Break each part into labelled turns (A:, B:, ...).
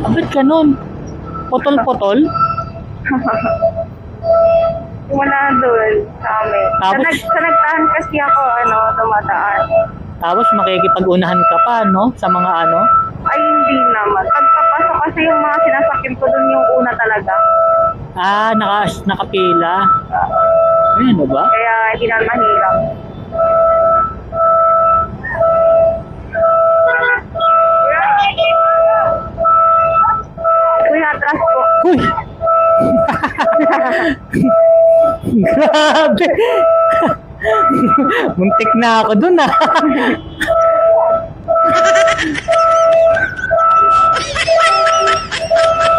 A: Abit ka nun. Potol-potol.
B: Wala doon sa amin. Sa,
A: Tapos-
B: nag, sa nagtahan kasi ako, ano, dumadaan.
A: Tapos makikipag-unahan ka pa, no? Sa mga ano.
B: Ay, hindi naman. Pagpapasok kasi yung mga sinasakyan ko doon yung una talaga.
A: Ah, naka, nakapila. Ano ba?
B: Kaya hindi na mahirap.
A: Uy! Grabe! Muntik na ako dun ah.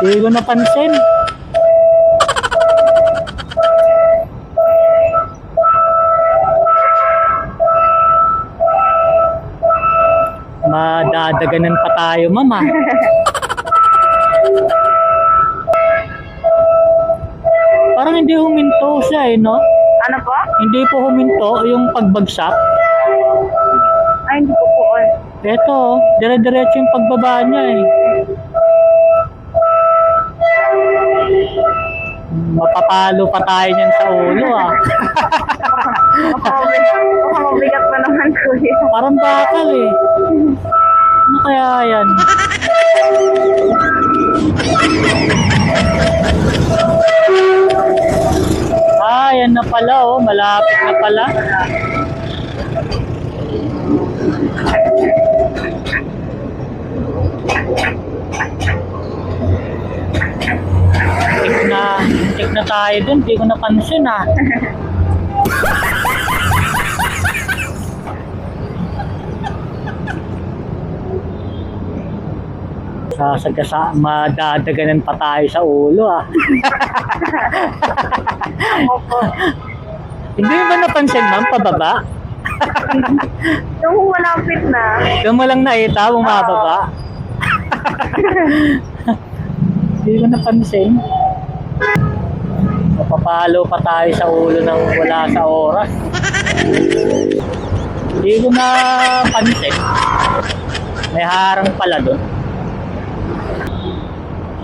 A: Hindi ko napansin. Madadaganan pa tayo, mama. Parang hindi huminto siya eh, no?
B: Ano po?
A: Hindi po huminto yung pagbagsak.
B: Ay, hindi ko po on.
A: Eto, dire-diretso yung pagbaba niya eh. Mapapalo pa tayo niyan sa ulo ah.
B: Mukhang mabigat pa naman, kuya.
A: Parang bakal eh. Ano kaya yan? Na pala oh. Malapit na pala. Tik na, tik na tayo dun. Di ko napansin ah. Sasagasa, madadaganan pa tayo sa ulo ah.
B: Opo.
A: Hindi mo ba napansin ma'am, pababa?
B: Yung malapit na.
A: Doon mo lang nakita, bumababa. Hindi ko napansin. Mapapalo pa tayo sa ulo ng wala sa oras. Hindi ko napansin. May harang pala doon.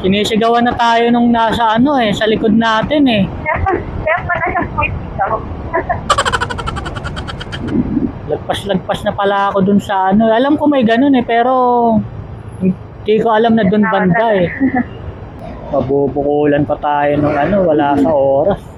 A: Sinisigawan na tayo nung nasa ano eh, sa likod natin eh.
B: Kaya pa, na.
A: Lagpas-lagpas na pala ako dun sa ano. Alam ko may ganun eh, pero hindi ko alam na dun banda eh. Mabubukulan pa tayo ng ano, wala sa oras.